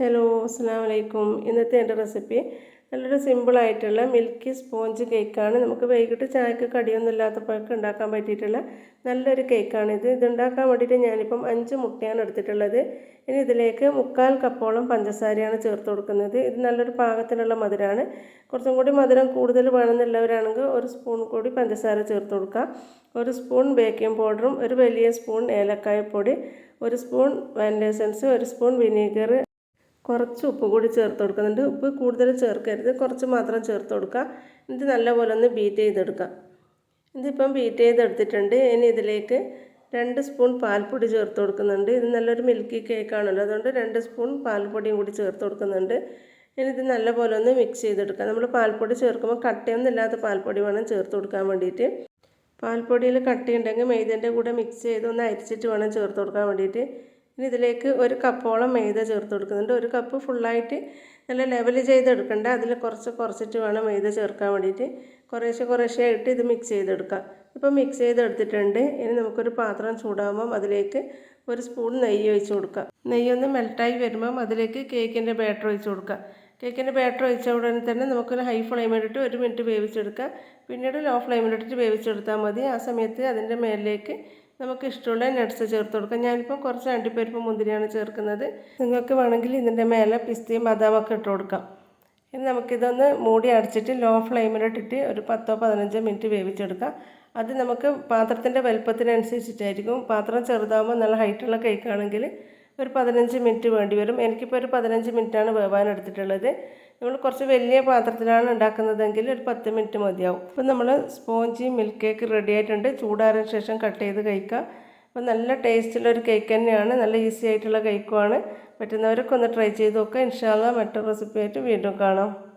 Hello അസ്സാം വലൈക്കും ഇന്നത്തെ എന്റെ റെസിപ്പി നല്ലൊരു സിമ്പിളായിട്ടുള്ള മിൽക്കി സ്പോഞ്ച് കേക്കാണ്. നമുക്ക് വൈകിട്ട് ചായക്ക് കടിയൊന്നും ഇല്ലാത്തപ്പോഴൊക്കെ ഉണ്ടാക്കാൻ പറ്റിയിട്ടുള്ള നല്ലൊരു കേക്കാണിത് ഇത്. ഉണ്ടാക്കാൻ വേണ്ടിയിട്ട് ഞാനിപ്പം അഞ്ച് മുട്ടയാണ് എടുത്തിട്ടുള്ളത്. ഇനി ഇതിലേക്ക് മുക്കാൽ കപ്പോളം പഞ്ചസാരയാണ് ചേർത്ത് കൊടുക്കുന്നത്. ഇത് നല്ലൊരു പാകത്തിനുള്ള മധുരമാണ് കുറച്ചും കൂടി മധുരം കൂടുതൽ വേണമെന്നുള്ളവരാണെങ്കിൽ ഒരു സ്പൂൺ കൂടി പഞ്ചസാര ചേർത്ത് കൊടുക്കുക ഒരു സ്പൂൺ ബേക്കിംഗ് പൗഡറും ഒരു വലിയ സ്പൂൺ ഏലക്കായപ്പൊടി ഒരു സ്പൂൺ വാനില എസൻസ് ഒരു സ്പൂൺ വിനീഗർ കുറച്ച് ഉപ്പ് കൂടി ചേർത്ത് കൊടുക്കുന്നുണ്ട് ഉപ്പ് കൂടുതൽ ചേർക്കരുത്. കുറച്ച് മാത്രം ചേർത്ത് കൊടുക്കുക. എന്നിട്ട് നല്ലപോലെ ഒന്ന് ബീറ്റ് ചെയ്തെടുക്കുക. ഇതിപ്പം ബീറ്റ് ചെയ്തെടുത്തിട്ടുണ്ട്. ഇനി ഇതിലേക്ക് രണ്ട് സ്പൂൺ പാൽപ്പൊടി ചേർത്ത് കൊടുക്കുന്നുണ്ട്. ഇത് നല്ലൊരു മിൽക്കി കേക്കാണല്ലോ അതുകൊണ്ട് രണ്ട് സ്പൂൺ പാൽപ്പൊടിയും കൂടി ചേർത്ത് കൊടുക്കുന്നുണ്ട്. ഇനി ഇത് നല്ലപോലെ ഒന്ന് മിക്സ് ചെയ്തെടുക്കുക. നമ്മൾ പാൽപ്പൊടി ചേർക്കുമ്പോൾ കട്ടയൊന്നും ഇല്ലാത്ത പാൽപ്പൊടി വേണം ചേർത്ത് കൊടുക്കാൻ വേണ്ടിയിട്ട്. പാൽപ്പൊടിയിൽ കട്ടിയുണ്ടെങ്കിൽ മൈദന്റെ കൂടെ മിക്സ് ചെയ്ത് ഒന്ന് അരിച്ചിട്ട് വേണം ചേർത്ത് കൊടുക്കാൻ വേണ്ടിയിട്ട്. ഇനി ഇതിലേക്ക് ഒരു കപ്പോളം മൈദ ചേർത്ത് കൊടുക്കുന്നുണ്ട് ഒരു കപ്പ് ഫുള്ളായിട്ട് നല്ല ലെവൽ ചെയ്തെടുക്കണ്ട. അതിൽ കുറച്ച് കുറച്ചിട്ട് വേണം മൈദ ചേർക്കാൻ വേണ്ടിയിട്ട്. കുറേശ്ശെ കുറേശ്ശെ ആയിട്ട് ഇത് മിക്സ് ചെയ്തെടുക്കാം ഇപ്പോൾ മിക്സ് ചെയ്തെടുത്തിട്ടുണ്ട്. ഇനി നമുക്കൊരു പാത്രം ചൂടാകുമ്പം അതിലേക്ക് ഒരു സ്പൂൺ നെയ്യ് ഒഴിച്ച് കൊടുക്കുക. നെയ്യൊന്ന് മെൽട്ടായി വരുമ്പം അതിലേക്ക് കേക്കിന്റെ ബാറ്റർ ഒഴിച്ച് കൊടുക്കുക. കേക്കിന്റെ ബാറ്റർ ഒഴിച്ച ഉടനെ തന്നെ നമുക്കൊരു ഹൈ ഫ്ലെയിമിലിട്ട് ഒരു മിനിറ്റ് വേവിച്ചെടുക്കുക. പിന്നീട് ലോ ഫ്ലെയിമിലിട്ടിട്ട് വേവിച്ചെടുത്താൽ മതി. ആ സമയത്ത് അതിന്റെ മേലിലേക്ക് നമുക്ക് ഇഷ്ടമുള്ള നട്ട്സ് ചേർത്ത് കൊടുക്കാം. ഞാനിപ്പോൾ കുറച്ച് അണ്ടിപ്പരിപ്പ് മുന്തിരിയാണ് ചേർക്കുന്നത്. നിങ്ങൾക്ക് വേണമെങ്കിൽ ഇതിന്റെ മേലെ പിസ്തയും ബദാമൊക്കെ ഇട്ട് കൊടുക്കാം. ഇനി നമുക്കിതൊന്ന് മൂടി അടച്ചിട്ട് ലോ ഫ്ലെയിമിലിട്ടിട്ട് ഒരു പത്തോ പതിനഞ്ചോ മിനിറ്റ് വേവിച്ചെടുക്കാം. അത് നമുക്ക് പാത്രത്തിന്റെ വലുപ്പത്തിനനുസരിച്ചിട്ടായിരിക്കും. പാത്രം ചെറുതാകുമ്പോൾ നല്ല ഹൈറ്റുള്ള കേക്കാണെങ്കിൽ ഒരു പതിനഞ്ച് മിനിറ്റ് വേണ്ടി വരും. എനിക്കിപ്പോൾ ഒരു പതിനഞ്ച് മിനിറ്റാണ് വേവാൻ എടുത്തിട്ടുള്ളത്. നമ്മൾ കുറച്ച് വലിയ പാത്രത്തിലാണ് ഉണ്ടാക്കുന്നതെങ്കിൽ ഒരു പത്ത് മിനിറ്റ് മതിയാവും. അപ്പോൾ നമ്മൾ സ്പോഞ്ചി മിൽക്ക് കേക്ക് റെഡി ആയിട്ടുണ്ട്. ചൂടാറിയ ശേഷം കട്ട് ചെയ്ത് കഴിക്കുക. അപ്പോൾ നല്ല ടേസ്റ്റുള്ള ഒരു കേക്ക് തന്നെയാണ്. നല്ല ഈസി ആയിട്ടുള്ള കേക്കുമാണ് പറ്റുന്നവരൊക്കെ ഒന്ന് ട്രൈ ചെയ്ത് നോക്കുക. ഇൻഷാല്ല മറ്റൊരു റെസിപ്പി ആയിട്ട് വീണ്ടും കാണാം.